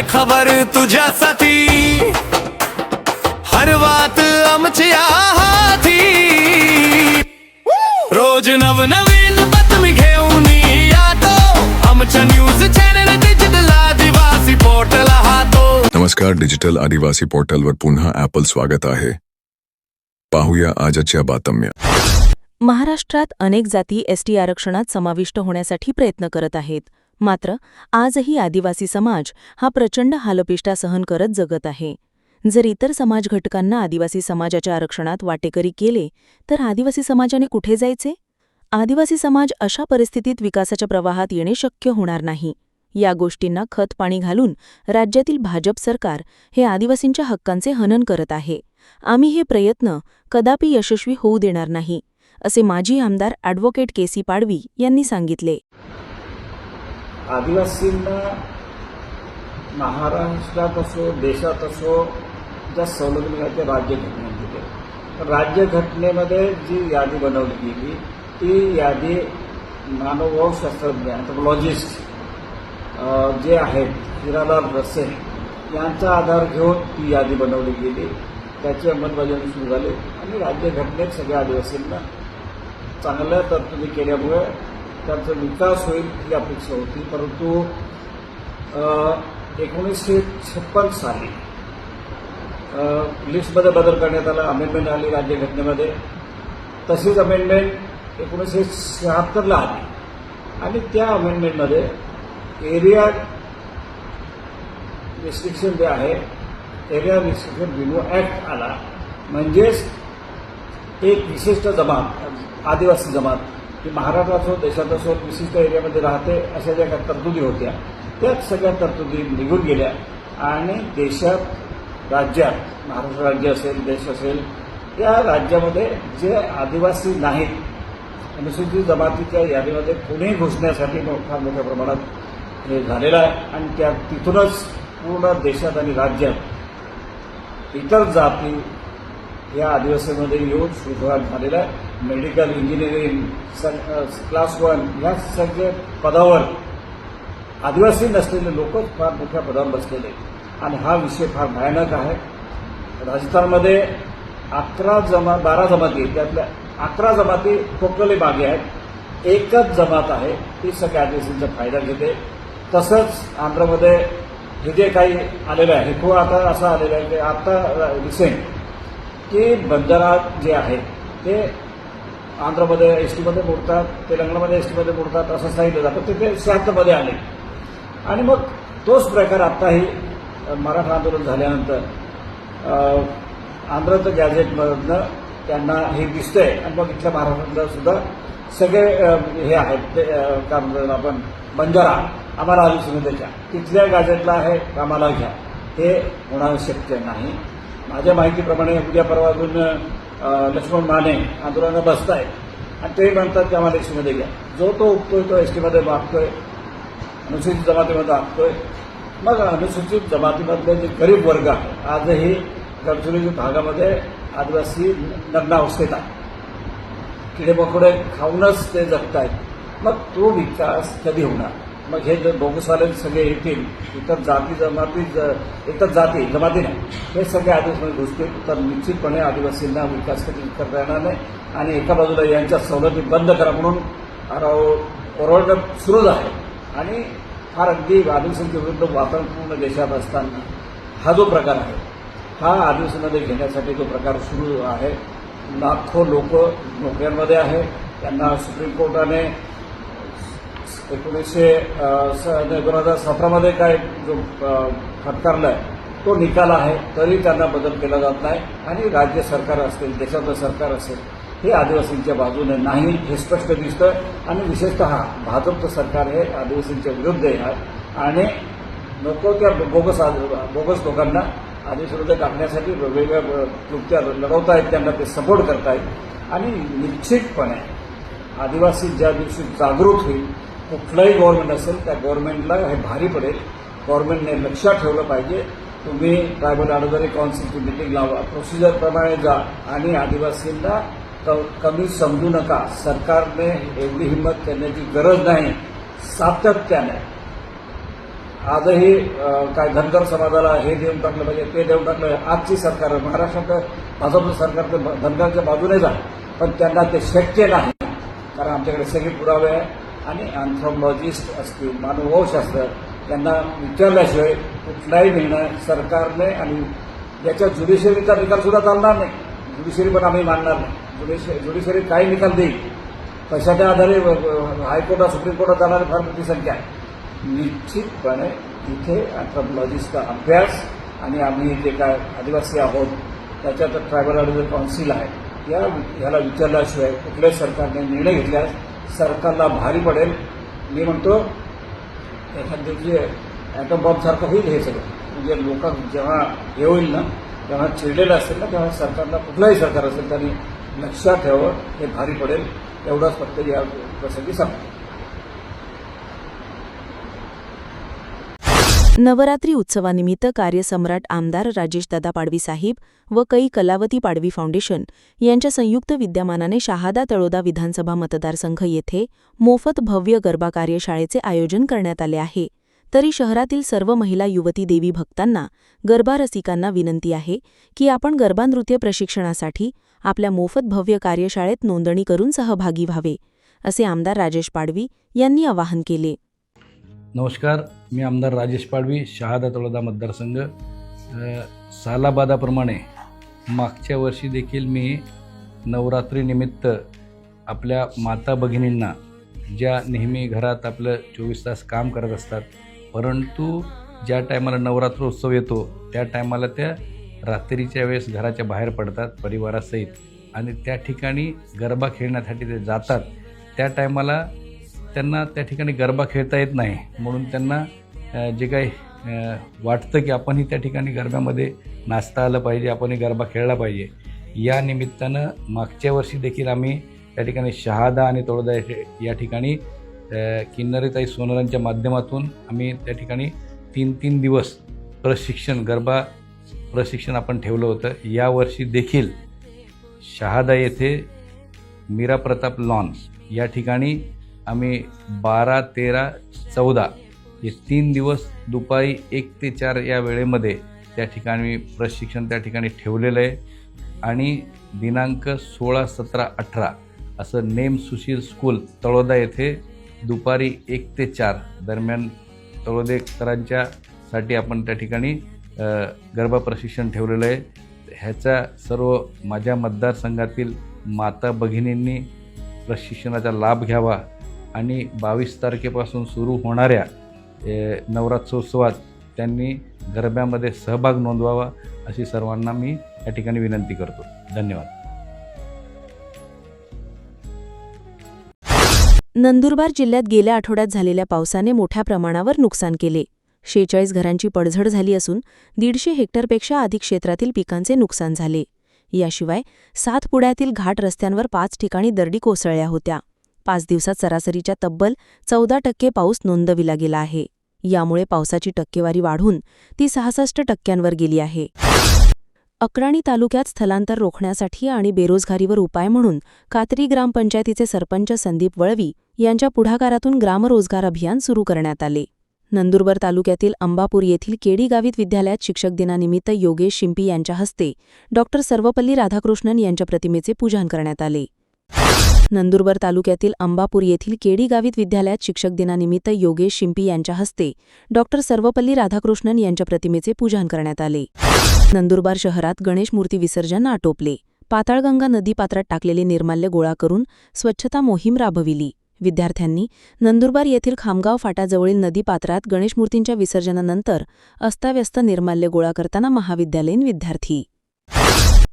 हर खबर तुझ्यासाठी. हरवात आमच्या हाती रोज नवनवीन बातमी घेऊन येतो. आमच्या न्यूज चॅनल डिजिटल आदिवासी पोर्टल हातो. नमस्कार डिजिटल आदिवासी पोर्टलवर पुन्हा ॲपल स्वागत आहे. पाहूया आजच्या बातम्या. महाराष्ट्रात अनेक जाती एसटी आरक्षणात समाविष्ट होण्यासाठी प्रयत्न करत आहेत. मात्र आजही आदिवासी समाज हा प्रचंड हालपिष्टा सहन करत जगत आहे. जर इतर समाज घटकांना आदिवासी समाजाच्या आरक्षणात वाटेकरी केले तर आदिवासी समाजाने कुठे जायचे? आदिवासी समाज अशा परिस्थितीत विकासाच्या प्रवाहात येणे शक्य होणार नाही. या गोष्टींना खत पाणी घालून राज्यातील भाजप सरकार हे आदिवासींच्या हक्कांचे हनन करत आहे. आम्ही हे प्रयत्न कदापि यशस्वी होऊ देणार नाही असे माजी आमदार ॲडव्होकेट के सी पाडवी यांनी सांगितले. आदिवासींना महाराष्ट्रात असो देशात असो ज्या सवलती मिळाल्या त्या राज्यघटनेमध्ये. तर राज्यघटनेमध्ये जी यादी बनवली गेली ती यादी मानवशास्त्रज्ञ अँथ्रोपॉलॉजिस्ट जे आहेत हिरालाल रसे यांचा आधार घेऊन ती यादी बनवली गेली. त्याची अंमलबजावणी सुरू झाली आणि राज्यघटनेत सगळ्या आदिवासींना चांगल्या तरतुदी केल्यामुळे त्यांचा विकास होईल ही अपेक्षा होती परंतु एकोणीसशे छप्पन साली लिस्टमध्ये बदल करण्यात आला अमेंडमेंट आली राज्यघटनेमध्ये. तशीच अमेंडमेंट एकोणीसशे शहात्तरला आली. आणि त्या अमेंडमेंटमध्ये एरिया रिस्ट्रिक्शन जे आहे एरिया रिस्ट्रिक्शन रिन्यू ॲक्ट आला. म्हणजेच एक विशिष्ट जमात आदिवासी जमात की महाराष्ट्रात असो देशात असो विशिष्ट एरियामध्ये राहते अशा ज्या काही तरतुदी होत्या त्याच सगळ्या तरतुदी निघून गेल्या. आणि देशात राज्यात महाराष्ट्र राज्य असेल देश असेल त्या राज्यामध्ये जे आदिवासी नाहीत अनुसूचित जमातीच्या यादीमध्ये पुणे घुसण्यासाठी फार मोठ्या प्रमाणात हे झालेलं आहे. आणि त्या तिथूनच पूर्ण देशात आणि राज्यात इतर जाती या आदिवासीमध्ये येऊन सुरुवात झालेला आहे. मेडिकल इंजिनिअरिंग क्लास वन या सगळ्या पदावर आदिवासी नसलेले लोक फार मोठ्या पदावर बसलेले आणि हा विषय फार भयानक आहे. राजस्थानमध्ये अकरा जमा बारा जमाती त्यातल्या अकरा जमाती खोकले मागे आहेत. एकच जमात आहे ती सगळ्या आदिवासींचा फायदा घेते. तसंच आंध्रमध्ये हे जे काही आलेलं आहे हे आता असं आलेलं आहे की आता रिसेंट की बंजारा जे आहेत ते आंध्रमध्ये एस टीमध्ये मोडतात तेलंगणामध्ये एस टीमध्ये मोडतात असं सांगितलं जातं. ते ते शहात्तरमध्ये आले. आणि मग तोच प्रकार आत्ताही मराठा आंदोलन झाल्यानंतर आंध्रचं गॅझेटमधनं त्यांना हे दिसतंय. आणि मग इथल्या महाराष्ट्रातलं सुद्धा सगळे हे आहेत ते काय म्हणतात आपण बंजारा आम्हाला आदिवासीमध्येच्या तिथल्या गॅझेटला आहे कामाला घ्या. हे होणं शक्य नाही. माझ्या माहितीप्रमाणे उद्या परवा अजून लक्ष्मण माने आंदोलनात आहेत आणि ते म्हणतात की आम्हाला एसटीमध्ये घ्या. जो तो उठतोय तो एसटीमध्ये मागतोय अनुसूचित जमातीमध्ये आखतोय मग अनुसूचित जमातीमधले जे गरीब वर्ग आहे आजही गडचिरोली भागामध्ये आदिवासी नग्नावस्थेत आहे किडेमकोडे खाऊनच ते जगतायत. मग तो विकास कधी होणार? मग हे जर बोगसवाले सगळे येतील इतर जाती जमाती ज- इतर जाती जमाती नाही. हे सगळे आदिवासीमध्ये घुसतील तर निश्चितपणे आदिवासींना विकास करता येणार नाही. आणि एका बाजूला यांच्या सवलती बंद करा म्हणून आरव- ओरडणं सुरूच आहे आणि फार अगदी आदिवासींच्या विरुद्ध वातावरण पूर्ण देशात असताना हा जो प्रकार आहे हा आदिवासीमध्ये घेण्यासाठी जो प्रकार सुरू आहे लाखो लोक नोकऱ्यांमध्ये आहे. त्यांना सुप्रीम कोर्टाने एकोणीसशे दोन हजार सतरामध्ये काय जो फटकारला आहे तो निकाल आहे तरी त्यांना बदल केला जात नाही. आणि राज्य सरकार असतील देशाचं सरकार असेल हे आदिवासींच्या बाजूने नाही हे स्पष्ट दिसतं आणि विशेषतः भाजपचं सरकार हे आदिवासींच्या विरुद्ध आहे. आणि नको त्या बोगस आद- बोगस लोकांना आदिवासीमध्ये टाकण्यासाठी वेगवेगळ्या कृत्या लढवत आहेत त्यांना ते सपोर्ट करतायत. आणि निश्चितपणे आदिवासी ज्या दिवशी जागृत होईल कुठलंही गव्हर्नमेंट असेल त्या गव्हर्नमेंटला हे भारी पडेल. गव्हर्नमेंटने लक्षात ठेवलं पाहिजे. तुम्ही ट्रायबल अडोदरी काउन्सिलची मिटिंग लावा. प्रोसिजरप्रमाणे जा आणि आदिवासींना क- कमी समजू नका. सरकारने एवढी हिंमत करण्याची गरज नाही. सातत्याने. आजही काय धनगर समाजाला हे देऊन टाकलं पाहिजे ते देऊन टाकलं आजची सरकार महाराष्ट्रात भाजपचं सरकार ते धनगरच्या बाजूने जा. पण त्यांना ते शक्य नाही. कारण आमच्याकडे सगळे पुरावे आहे. आणि अँथ्रोलॉजिस्ट असतील मानवशास्त्र यांना विचारल्याशिवाय कुठलाही निर्णय सरकारने आणि याच्या ज्युडिशरीचा निकाल सुद्धा चालणार नाही. ज्युडिशरी पण आम्ही मानणार नाही. ज्युडिशरी ज्युडिशरी काही निकाल देईल. कशाच्या आधारे हायकोर्टात सुप्रीम कोर्टात जाणारी फार मोठी संख्या आहे. निश्चितपणे तिथे अँथ्रोपॉलॉजिस्टचा अभ्यास आणि आम्ही जे काय आदिवासी आहोत त्याच्यात ट्रायबल ॲडव्हायझर काउन्सिल आहे या ह्याला विचारल्याशिवाय कुठल्याच सरकारने निर्णय घेतल्यास सरकारला भारी पडेल. मी म्हणतो एखाद दिवशी ॲटम बॉम्बसारखं होईल हे सगळं. म्हणजे लोक जेव्हा हे होईल ना तेव्हा चिडलेलं असेल ना तेव्हा सरकारला कुठलंही सरकार असेल त्यांनी लक्षात ठेवावं हे भारी पडेल. एवढंच फक्त या प्रसंगी सांगतो. नवरात्री उत्सवानिमित्त कार्यसम्राट आमदार राजेशदादा पाडवी साहेब व कै कलावती पाडवी फाउंडेशन यांच्या संयुक्त विद्यमानाने शहादा तळोदा विधानसभा मतदारसंघ येथे मोफत भव्य गरबा कार्यशाळेचे आयोजन करण्यात आले आहे. तरी शहरातील सर्व महिला युवती देवी भक्तांना गरबा रसिकांना विनंती आहे की आपण गरबा नृत्य प्रशिक्षणासाठी आपल्या मोफत भव्य कार्यशाळेत नोंदणी करून सहभागी व्हावे असे आमदार राजेश पाडवी यांनी आवाहन केले. नमस्कार मी आमदार राजेश पाडवी शहादा तळोदा मतदारसंघ. सालाबादाप्रमाणे मागच्या वर्षी देखील मी नवरात्रीनिमित्त आपल्या माता भगिनींना ज्या नेहमी घरात आपलं चोवीस तास काम करत असतात परंतु ज्या टायमाला नवरात्र उत्सव येतो त्या टायमाला त्या रात्रीच्या वेळेस घराच्या बाहेर पडतात परिवारासहित. आणि त्या ठिकाणी गरबा खेळण्यासाठी ते जातात. त्या टायमाला त्यांना त्या ठिकाणी गरबा खेळता येत नाही. म्हणून त्यांना जे काही वाटतं की आपणही त्या ठिकाणी गरब्यामध्ये नाचता आलं पाहिजे आपणही गरबा खेळला पाहिजे. या निमित्तानं मागच्या वर्षी देखील आम्ही त्या ठिकाणी शहादा आणि तळोदा या ठिकाणी किन्नरीताई सोनरांच्या माध्यमातून आम्ही त्या ठिकाणी तीन तीन दिवस प्रशिक्षण गरबा प्रशिक्षण आपण ठेवलं होतं. यावर्षी देखील शहादा येथे मीरा प्रताप लॉन्स या ठिकाणी आम्ही बारा तेरा चौदा हे तीन दिवस दुपारी एक ते चार या वेळेमध्ये त्या ठिकाणी प्रशिक्षण त्या ठिकाणी ठेवलेलं आहे. आणि दिनांक सोळा सतरा अठरा असं नेम सुशील स्कूल तळोदा येथे दुपारी एक ते चार दरम्यान तळोदेकरांच्या साठी आपण त्या ठिकाणी गरबा प्रशिक्षण ठेवलेलं आहे. ह्याचा सर्व माझ्या मतदारसंघातील माता भगिनींनी प्रशिक्षणाचा लाभ घ्यावा. आणि बावीस तारखेपासून सुरू होणाऱ्या नवरात्रोत्सवात त्यांनी गरब्यामध्ये सहभाग नोंदवावा अशी सर्वांना मी या ठिकाणी विनंती करतो. धन्यवाद. नंदुरबार जिल्ह्यात गेल्या आठवड्यात झालेल्या पावसाने मोठ्या प्रमाणावर नुकसान केले. शेहेचाळीस घरांची पडझड झाली असून दीडशे हेक्टरपेक्षा अधिक क्षेत्रातील पिकांचे नुकसान झाले. याशिवाय सातपुड्यातील घाट रस्त्यांवर पाच ठिकाणी दरडी कोसळल्या होत्या. पाच दिवसात सरासरीच्या तब्बल चौदा टक्के पाऊस नोंदविला गेला आहे. यामुळे पावसाची टक्केवारी वाढून ती सहासष्ट टक्क्यांवर गेली आहे. अक्राणी तालुक्यात स्थलांतर रोखण्यासाठी आणि बेरोजगारीवर उपाय म्हणून कात्री ग्रामपंचायतीचे सरपंच संदीप वळवी यांच्या पुढाकारातून ग्रामरोजगार अभियान सुरू करण्यात आले. नंदुरबार तालुक्यातील अंबापूर येथील केडी गावित विद्यालयात शिक्षक दिनानिमित्त योगेश शिंपी यांच्या हस्ते डॉक्टर सर्वपल्ली राधाकृष्णन यांच्या प्रतिमेचे पूजन करण्यात आले. नंदुरबार तालुक्यातील अंबापूर येथील केडी गावित विद्यालयात शिक्षक दिनानिमित्त योगेश शिंपी यांच्या हस्ते डॉक्टर सर्वपल्ली राधाकृष्णन यांच्या प्रतिमेचे पूजन करण्यात आले. नंदुरबार शहरात गणेश मूर्ती विसर्जन आटोपले. पाताळगंगा नदीपात्रात टाकलेले निर्माल्य गोळा करून स्वच्छता मोहीम राबविली. विद्यार्थ्यांनी नंदुरबार येथील खामगाव फाटाजवळील नदीपात्रात गणेशमूर्तींच्या विसर्जनानंतर अस्ताव्यस्त निर्माल्य गोळा करताना महाविद्यालयीन विद्यार्थी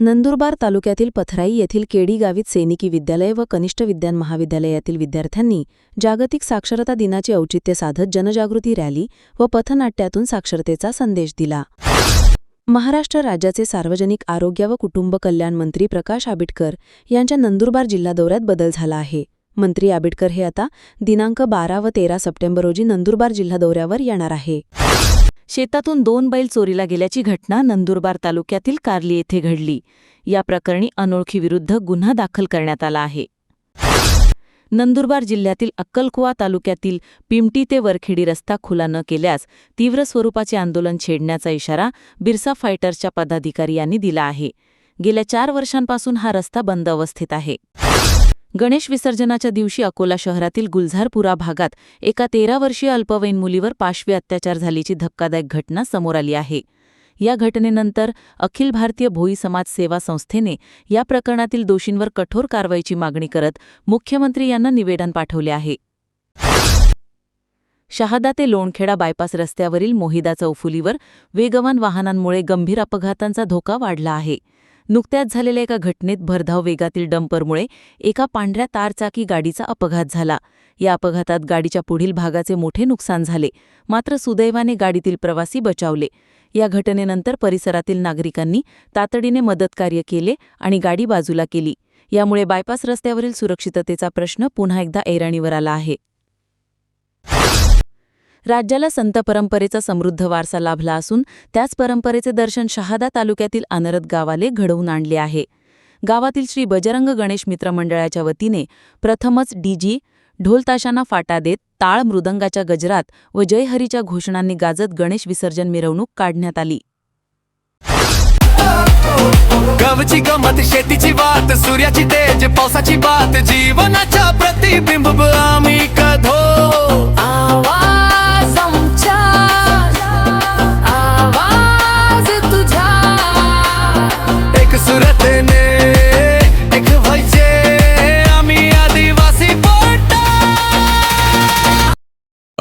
नंदुरबार तालुक्यातील पथराई येथील केडी गावीत सैनिकी विद्यालय व कनिष्ठ विज्ञान महाविद्यालयातील विद्यार्थ्यांनी जागतिक साक्षरता दिनाचे औचित्य साधत जनजागृती रॅली व पथनाट्यातून साक्षरतेचा संदेश दिला. महाराष्ट्र राज्याचे सार्वजनिक आरोग्य व कुटुंब कल्याण मंत्री प्रकाश आबिटकर यांच्या नंदुरबार जिल्हा दौऱ्यात बदल झाला आहे. मंत्री आबिटकर हे आता दिनांक बारा व तेरा सप्टेंबर रोजी नंदुरबार जिल्हा दौऱ्यावर येणार आहे. शेतातून दोन बैल चोरीला गेल्याची घटना नंदुरबार तालुक्यातील कार्ली येथे घडली. या प्रकरणी अनोळखीविरुद्ध गुन्हा दाखल करण्यात आला आहे. नंदुरबार जिल्ह्यातील अक्कलकुवा तालुक्यातील पिमटी ते वरखेडी रस्ता खुला न केल्यास तीव्र स्वरूपाचे आंदोलन छेडण्याचा इशारा बिरसा फायटर्सच्या पदाधिकारी यांनी दिला आहे. गेल्या चार वर्षांपासून हा रस्ता बंद अवस्थेत आहे. गणेश विसर्जनाच्या दिवशी अकोला शहरातील गुलझारपुरा भागात एका तेरा वर्षीय अल्पवयीन मुलीवर पाशवी अत्याचार झाल्याची धक्कादायक घटना समोर आली आहे. या घटनेनंतर अखिल भारतीय भोई समाज सेवा संस्थेने या प्रकरणातील दोषींवर कठोर कारवाईची मागणी करत मुख्यमंत्री यांना निवेदन पाठवले आहे. शहादा ते लोणखेडा बायपास रस्त्यावरील मोहिदा चौफुलीवर वेगवान वाहनांमुळे गंभीर अपघातांचा धोका वाढला आहे. नुकत्याच झालेल्या एका घटनेत भरधाव वेगातील डंपरमुळे एका पांढऱ्या तारचाकी गाडीचा अपघात झाला. या अपघातात गाडीच्या पुढील भागाचे मोठे नुकसान झाले. मात्र सुदैवाने गाडीतील प्रवासी बचावले. या घटनेनंतर परिसरातील नागरिकांनी तातडीने मदतकार्य केले आणि गाडी बाजूला केली. यामुळे बायपास रस्त्यावरील सुरक्षिततेचा प्रश्न पुन्हा एकदा ऐरणीवर आला आहे. राज्याला संत परंपरेचा समृद्ध वारसा लाभला असून त्याच परंपरेचे दर्शन शहादा तालुक्यातील अनरद गावाले घडवून आणले आहे. गावातील श्री बजरंग गणेश मित्र मंडळाच्या वतीने प्रथमच डीजी ढोलताशांना फाटा देत ताळ मृदंगाच्या गजरात व जयहरीच्या घोषणांनी गाजत गणेश विसर्जन मिरवणूक काढण्यात आली. गवची गमत शेतीची बात सूर्याची तेज पावसाची बात जीवनाच्या प्रतिबिंब आम्ही कधो